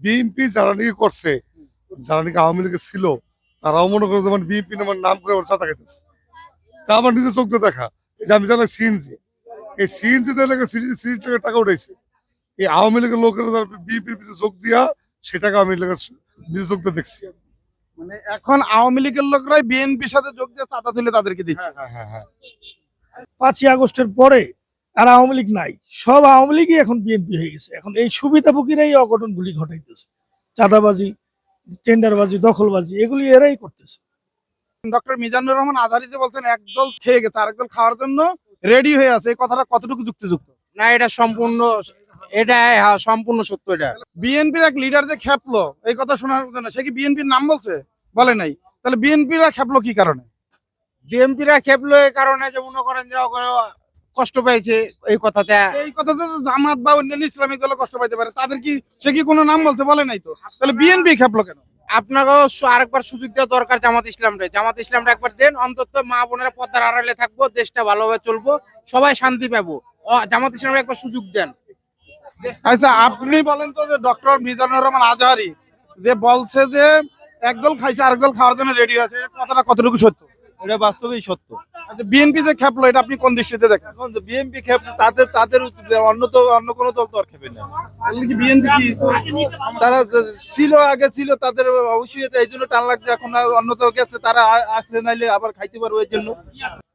BNP যারা নাকি করছে যারা নাকি আওয়ামী লীগে ছিল তারাও মনে করে যেমন বিএনপি নাম করে আমার চাতা খাইতেছে তা আমার নিজের চোখ দেখা এই যে আমি জানি সিএনজি এই সিএনজি থেকে টাকা উঠেছে এই আওয়ামী লীগের লোকেরা বিএনপির পিছনে চোখ দিয়া সেটাকে আমি লেগে নিজের চোখ দেখছি। আমি। মানে এখন আওয়ামী লীগের লোকরাই বিএনপির সাথে যোগ দিয়ে চাঁদা তুলে তাদেরকে দিচ্ছে। হ্যাঁ হ্যাঁ হ্যাঁ। পাঁচই আগস্টের পরে আর আওয়ামী লীগ নাই। সব আওয়ামী লীগই এখন বিএনপি হয়ে গেছে। এখন এই সুবিধাভোগীরাই অঘটনগুলি ঘটাইতেছে। চাঁদাবাজি টেন্ডারবাজি দখলবাজি এগুলি এরাই করতেছে। ডক্টর মিজানুর রহমান আজহারি যে বলছেন একদল খেয়ে গেছে আরেকদল খাওয়ার জন্য রেডি হয়ে আছে। এই কথাটা কতটুকু যুক্তিযুক্ত? না এটা সম্পূর্ণ এটা হ্যাঁ, সম্পূর্ণ সত্য এটা। বিএনপির এক লিডার যে খেপলো এই কথা শোনার জন্য সে কি বিএনপির নাম বলছে? বলে নাই। তাহলে বিএনপিরা খেপলো কি কারণে? বিএমপিরা খেপলো এই কারণে যে মনে করেন যে কষ্ট পেয়েছে এই কথাতে এই কথাতে তো জামাত বা অন্যান্য ইসলামিক দলে কষ্ট পাইতে পারে। তাদের কি সে কি কোনো নাম বলছে? বলে নাই তো। তাহলে বিএনপি খেপলো কেন? আপনাকেও আরেকবার সুযোগ দেওয়া দরকার জামাত ইসলামরে। জামাত ইসলামরা একবার দেন অন্তত মা বোনেরা পদ্মার আড়ালে থাকব দেশটা ভালোভাবে চলবো সবাই শান্তি পাবো। জামাত ইসলামরা একবার সুযোগ দেন। আচ্ছা আপনি বলেন তো যে ডক্টর মিজানুর রহমান আজহারি যে বলছে যে একদল খাইছে আরেকদল খাওয়ার জন্য রেডি আছে কথাটা কতটুকু সত্য? এটা বাস্তবেই সত্য। বিএনপি যে খেপলো এটা আপনি কোন দৃষ্টিতে দেখেন? এখন যে বিএনপি খেপছে তাদের তাদের উচিত অন্য তো অন্য কোনো দল তো আর খেপে না। তারা ছিল আগে ছিল তাদের অবশ্যই এই জন্য টান লাগছে এখন অন্য দল গেছে তারা আসলে নাইলে আবার খাইতে পারবে এই জন্য।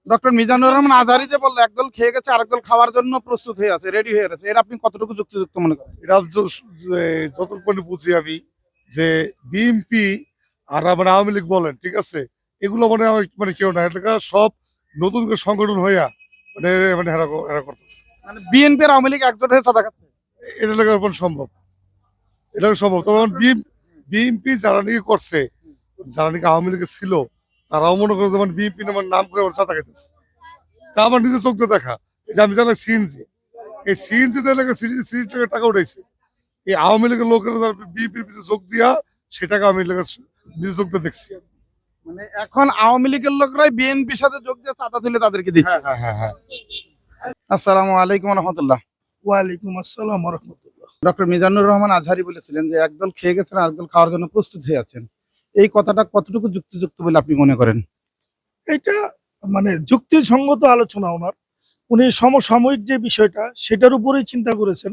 ডক্টর মিজানুর রহমান আজহারি যে বলল একদল খেয়ে গেছে আরেকদল খাওয়ার জন্য প্রস্তুত হয়ে আছে রেডি হয়ে গেছে। এটা আপনি কতটুকু যুক্তিযুক্ত মনে করেন? এটা য- যে- বুঝি আমি যে বিএনপি আর মানে আওয়ামী লীগ বলেন ঠিক আছে? এগুলো মানে মানে কেউ না এটা সব নতুন করে সংগঠন হইয়া মানে মানে হেরা হেরা করতেছে। মানে বিএনপি আর আওয়ামী লীগ একজোট হয়ে সাদা খাচ্ছে? এটা লেগে সম্ভব। এটা সম্ভব। তখন বিএনপি যারা নাকি করছে যারা নাকি আওয়ামী লীগে ছিল তারাও মনে করে যেমন বিএনপি নামের নাম করে আমার চাতা খাইতেছে। তা আমার নিজের চোখ দেখা এই যে আমি জানি সিএনজি এই সিএনজি লেগে সিএনজি থেকে টাকা উঠাইছে। এই আওয়ামী লীগের লোকেরা বিএনপির পিছনে চোখ দিয়া সেটাকে আমি লেগে নিজের চোখ দেখছি। আমি। মানে এখন আওয়ামী লীগের লোকরাই বিএনপির সাথে যোগ দিয়ে চাঁদা তুলে তাদেরকে দিচ্ছে। হ্যাঁ হ্যাঁ হ্যাঁ আসসালামু আলাইকুম রহমতুল্লাহ ওয়ালাইকুম আসসালাম রহমতুল্লাহ ডক্টর মিজানুর রহমান আজহারি বলেছিলেন যে একদল খেয়ে গেছেন আরেকদল খাওয়ার জন্য প্রস্তুত হয়ে আছেন। এই কথাটা কতটুকু যুক্তিযুক্ত বলে আপনি মনে করেন? এটা মানে যুক্তিসঙ্গত আলোচনা ওনার। উনি সমসাময়িক যে বিষয়টা সেটার উপরেই চিন্তা করেছেন।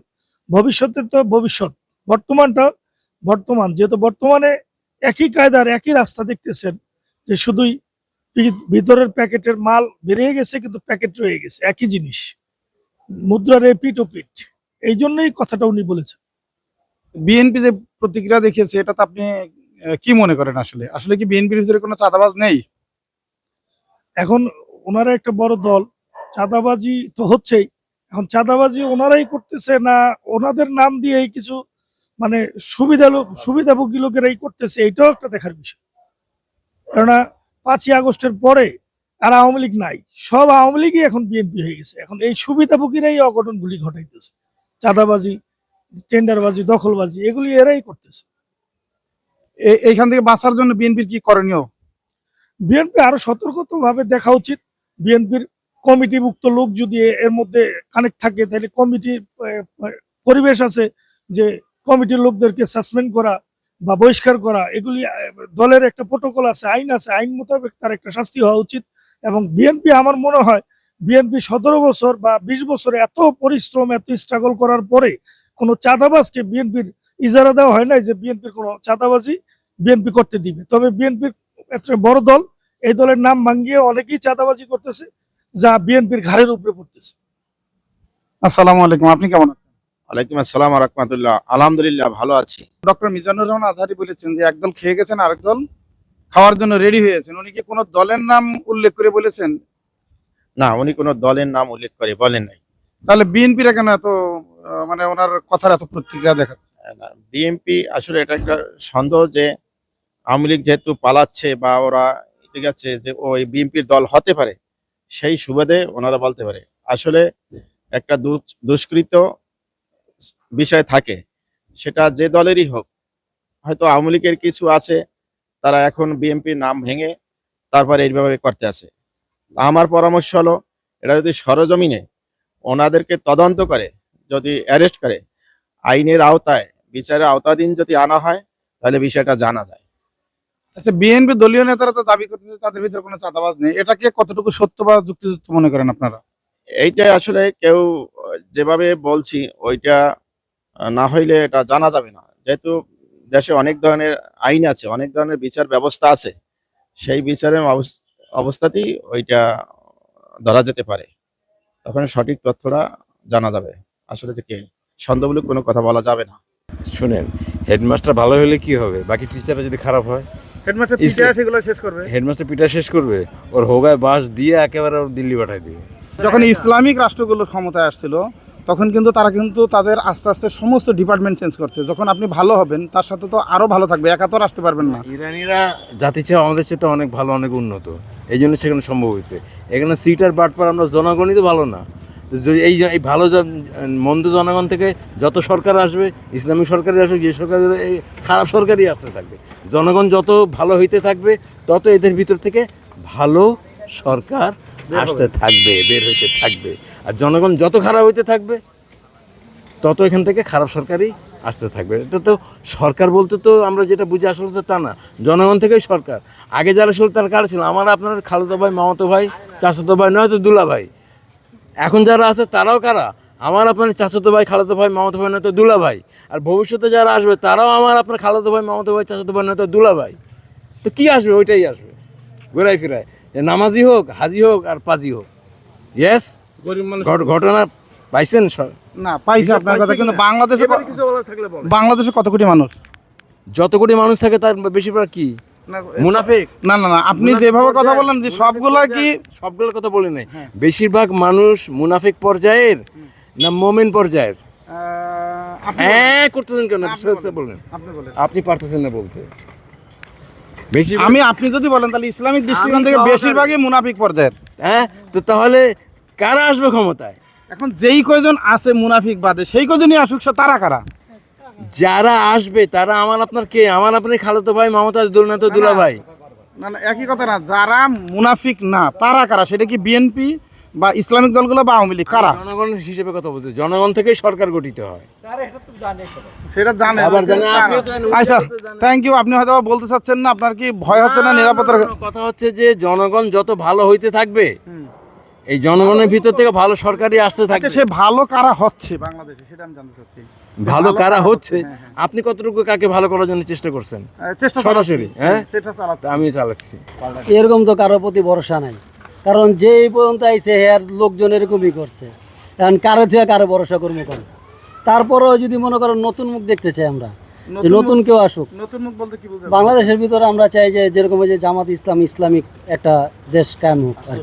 ভবিষ্যতে তো ভবিষ্যৎ। বর্তমানটা বর্তমান। যেহেতু বর্তমানে একই কায়দার একই রাস্তা দেখতেছেন যে শুধুই ভিতরের প্যাকেটের মাল বেরিয়ে গেছে কিন্তু প্যাকেট রয়ে গেছে। একই জিনিস মুদ্রার এ পিট ও পিট এই জন্যই কথাটা উনি বলেছেন। বিএনপি যে প্রতিক্রিয়া দেখিয়েছে এটা তো আপনি কি মনে করেন আসলে? আসলে কি বিএনপির ভিতরে কোনো চাঁদাবাজ নেই? এখন ওনারা একটা বড় দল চাঁদাবাজি তো হচ্ছেই। এখন চাঁদাবাজি ওনারাই করতেছে না ওনাদের নাম দিয়েই কিছু মানে সুবিধা লোক সুবিধাভোগী লোকেরাই করতেছে? এটাও একটা দেখার বিষয়। কেননা পাঁচই আগস্টের পরে আর আওয়ামী লীগ নাই। সব আওয়ামী লীগই এখন বিএনপি হয়ে গেছে। এখন এই সুবিধাভোগীরাই অঘটনগুলি ঘটাইতেছে। চাঁদাবাজি টেন্ডারবাজি দখলবাজি এগুলি এরাই করতেছে। এইখান থেকে বাঁচার জন্য বিএনপির কি করণীয়? বিএনপি আরও সতর্কত ভাবে দেখা উচিত। বিএনপির কমিটিভুক্ত লোক যদি এর মধ্যে কানেক্ট থাকে তাহলে কমিটির পরিবেশ আছে যে কমিটির লোকদেরকে সাসপেন্ড করা বা বহিষ্কার করা, এগুলি দলের একটা প্রোটোকল আছে, আইন আছে, আইন মোতাবেক তার একটা শাস্তি হওয়া উচিত এবং বিএনপি আমার মনে হয় বিএনপি সতেরো বছর বা বিশ বছরে এত পরিশ্রম, এত স্ট্রাগল করার পরে কোনো চাঁদাবাজকে বিএনপির ইজারা দেওয়া হয় নাই যে বিএনপির কোনো চাঁদাবাজি বিএনপি করতে দিবে। তবে বিএনপির একটা বড় দল, এই দলের নাম ভাঙ্গিয়ে অনেকেই চাঁদাবাজি করতেছে, যা বিএনপির ঘাড়ের উপরে পড়তেছে। আসসালামু আলাইকুম, আপনি কেমন আছেন? ওয়ালাইকুম আসসালাম রহমতুল্লাহ। আলহামদুলিল্লাহ ভালো আছি। ডক্টর মিজানুর রহমান আজহারি বলেছেন যে একদল খেয়ে গেছেন আরেক দল খাওয়ার জন্য রেডি হয়েছেন। উনি কি কোনো দলের নাম উল্লেখ করে বলেছেন? না উনি কোনো দলের নাম উল্লেখ করে বলেন নাই। তাহলে বিএনপিরা কেন এত মানে ওনার কথার এত প্রতিক্রিয়া দেখা বিএনপি আসলে এটা একটা সন্দেহ যে আওয়ামী লীগ যেহেতু পালাচ্ছে বা ওরা ঠিক আছে যে ওই বিএনপির দল হতে পারে সেই সুবাদে ওনারা বলতে পারে। আসলে একটা দুষ্কৃত বিষয় থাকে, সেটা যে দলেরই হোক, হয়তো আওয়ামী লীগের কিছু আছে, তারা এখন বিএনপির নাম ভেঙে তারপরে এইভাবে করতে আছে। আমার পরামর্শ হলো এটা যদি সরজমিনে ওনাদেরকে তদন্ত করে, যদি অ্যারেস্ট করে, আইনের আওতায়, বিচারের আওতাধীন যদি আনা হয়, তাহলে বিষয়টা জানা যায়। আচ্ছা বিএনপি দলীয় নেতারা তো দাবি করতেছে, তাদের ভিতরে কোনো চাঁদাবাজ নেই। এটাকে কতটুকু সত্য বা যুক্তিযুক্ত মনে করেন আপনারা? এইটা আসলে কেউ যেভাবে বলছি ওইটা না হইলে এটা জানা যাবে না। যেহেতু দেশে অনেক ধরনের আইন আছে অনেক ধরনের বিচার ব্যবস্থা আছে সেই বিচারের অবস- অবস্থাতেই ওইটা ধরা যেতে পারে। তখন সঠিক তথ্যটা জানা যাবে। আসলে যে কে সন্দেহমূলক কোনো কথা বলা যাবে না। শুনেন হেডমাস্টার ভালো হলে কি হবে? বাকি টিচাররা যদি খারাপ হয়? হেডমাস্টার পিটা সেগুলো শেষ করবে। হেডমাস্টার পিটা শেষ করবে ওর হোগায় বাস দিয়ে একেবারে ওর দিল্লি পাঠায় দিবে। যখন ইসলামিক রাষ্ট্রগুলোর ক্ষমতায় আসছিল, তখন কিন্তু তারা কিন্তু তাদের আস্তে আস্তে সমস্ত ডিপার্টমেন্ট চেঞ্জ করছে। যখন আপনি ভালো হবেন, তার সাথে তো আরও ভালো থাকবে, একা তো আর আসতে পারবেন না। ইরানিরা জাতি চেয়ে, আমাদের চেয়ে অনেক ভালো, অনেক উন্নত। এই জন্য সেখানে সম্ভব হয়েছে। এখানে সিট সিটার বাটপার আমরা জনগণই তো ভালো না। এই এই ভালো মন্দ জনগণ থেকে যত সরকার আসবে ইসলামিক সরকারই আসবে, যে সরকার এই খারাপ সরকারই আসতে থাকবে। জনগণ যত ভালো হইতে থাকবে, তত এদের ভিতর থেকে ভালো সরকার আসতে থাকবে, বের হইতে থাকবে। আর জনগণ যত খারাপ হইতে থাকবে, তত এখান থেকে খারাপ সরকারই আসতে থাকবে। এটা তো সরকার বলতে তো আমরা যেটা বুঝি আসলে তো তা না। জনগণ থেকেই সরকার। আগে যারা ছিল তার কারা ছিল? আমার, আপনার খালুদা ভাই, মামাতো ভাই, চাচাতো ভাই, নয়তো দুলা ভাই। এখন যারা আছে তারাও কারা? আমার, আপনার চাচাতো ভাই খালাতো ভাই, মামাতো ভাই, নয়তো দুলা ভাই। আর ভবিষ্যতে যারা আসবে তারাও আমার, আপনার খালাতো ভাই, মামাতো ভাই, চাচাতো ভাই, নয়তো দুলা ভাই। তো কী আসবে? ওইটাই আসবে। ঘোরাই ফিরায়। নামাজি হোক হাজি হোক আর পাজি হোক। ইয়েস ঘটনা পাইছেন সর না পাইছে আপনার কথা কিন্তু বাংলাদেশে বাংলাদেশে কত কোটি মানুষ? যত কোটি মানুষ থাকে তার বেশিরভাগ কি? মুনাফিক। না না না আপনি যেভাবে কথা বললেন যে সবগুলা কি সবগুলোর কথা বলি নাই। বেশিরভাগ মানুষ মুনাফিক পর্যায়ের না মোমেন পর্যায়ের? আপনি হ্যাঁ করতেছেন কেন? সব- সব বলেন। আপনি বলেন। আপনি পারতেছেন না বলতে। বেশি আমি আপনি যদি বলেন তাহলে ইসলামিক দৃষ্টিকোণ থেকে বেশিরভাগই মুনাফিক পর্যায়ের। হ্যাঁ তো তাহলে কারা আসবে ক্ষমতায়? এখন যেই কয়জন আছে মুনাফিক বাদে সেই কজনই আসুক সে তারা কারা? যারা আসবে তারা আমার আপনার কে? আমার আপনি খালতো ভাই মমতাজ দুলনাথ দুলা ভাই না না একই কথা না যারা মুনাফিক না তারা কারা? সেটা কি বিএনপি? বা ইসলামিক দলগুলো বা আওয়ামী লীগ কারা? জনগণের হিসেবে কথা বলছে জনগণ থেকেই সরকার গঠিত হয়। সেটা জানে। আবার জানেন আপনিও জানেন, আচ্ছা থ্যাংক ইউ আপনি হয়তো বলতে চাচ্ছেন না আপনার কি ভয় হচ্ছে না নিরাপত্তার কথা হচ্ছে যে জনগণ যত ভালো হইতে থাকবে এই জনগণের ভিতর থেকে ভালো সরকারই আসতে আচ্ছা থাকবে। সে ভালো কারা হচ্ছে বাংলাদেশে সেটা আমি জানতে চাচ্ছি। ভালো কারা হচ্ছে? আপনি কতটুকু কাকে ভালো করার জন্য চেষ্টা করছেন? আহ, চেষ্টা সরাসরি, হ্যাঁ? চেষ্টা চালাচ্ছে। তা আমিও চালাচ্ছি। এরকম তো কারোর প্রতি ভরসা নাই। কারণ যে এই পর্যন্ত আইসে আর লোকজন এরকমই করছে কারণ কারও থেকে কারও ভরসা করব করে তারপরেও যদি মনে করেন নতুন মুখ দেখতে চাই আমরা যে নতুন কেউ আসুক নতুন মুখ বলতে কি? বাংলাদেশের ভিতরে আমরা চাই যে যেরকম যে জামাত ইসলাম ইসলামিক একটা দেশ কায়েম হোক আর।